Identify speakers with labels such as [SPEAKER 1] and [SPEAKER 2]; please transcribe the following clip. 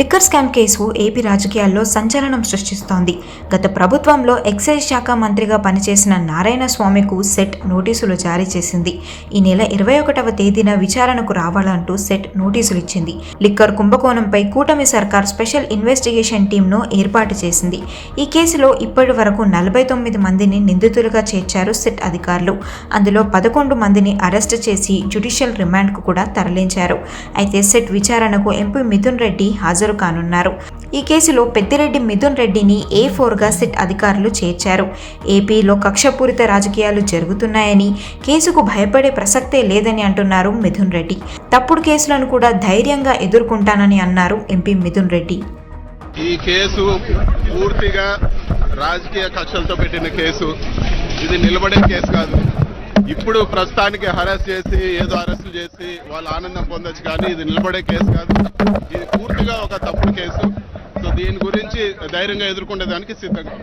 [SPEAKER 1] Liquor scam case AP రాజకీయాల్లో సంచలనం సృష్టిస్తోంది. గత ప్రభుత్వంలో ఎక్సైజ్ శాఖ మంత్రిగా పనిచేసిన నారాయణ స్వామికు సెట్ నోటీసులు జారీ చేసింది. ఈ నెల ఇరవై ఒకటవ తేదీన విచారణకు రావాలంటూ సెట్ నోటీసులు ఇచ్చింది. లిక్కర్ కుంభకోణంపై కూటమి సర్కార్ స్పెషల్ ఇన్వెస్టిగేషన్ టీంను ఏర్పాటు చేసింది. ఈ కేసులో ఇప్పటి వరకు నలభై తొమ్మిది మందిని నిందితులుగా చేర్చారు సెట్ అధికారులు. అందులో పదకొండు మందిని అరెస్ట్ చేసి జ్యుడిషియల్ రిమాండ్కు కూడా తరలించారు. అయితే సెట్ విచారణకు ఎంపీ మిథున్ రెడ్డి హాజరు కానున్నారు. ఈ కేసులో పెద్దిరెడ్డి మిథున్ రెడ్డిని ఏ ఫోర్గా సిట్ అధికారులు చేర్చారు. ఏపీలో కక్షపూరిత రాజకీయాలు జరుగుతున్నాయని కేసుకు భయపడే ప్రసక్తే లేదని అంటున్నారు మిథున్ రెడ్డి. తప్పుడు కేసులను కూడా ధైర్యంగా ఎదుర్కొంటానని అన్నారు ఎంపీ మిథున్ రెడ్డి.
[SPEAKER 2] ఈ కేసు పూర్తిగా రాజకీయ కక్షలతో పెట్టిన కేసు. ఇది నిలబడే కేసు కాదు. ఇప్పుడు ప్రస్తుతానికి హరాస్ చేసి ఏదో అరెస్ట్ చేసి వాళ్ళు ఆనందం పొందొచ్చు కానీ ఇది నిలబడే కేసు కాదు. ఇది పూర్తిగా ఒక తప్పుడు కేసు. సో దీని గురించి ధైర్యంగా ఎదుర్కొనే దానికి సిద్ధంగా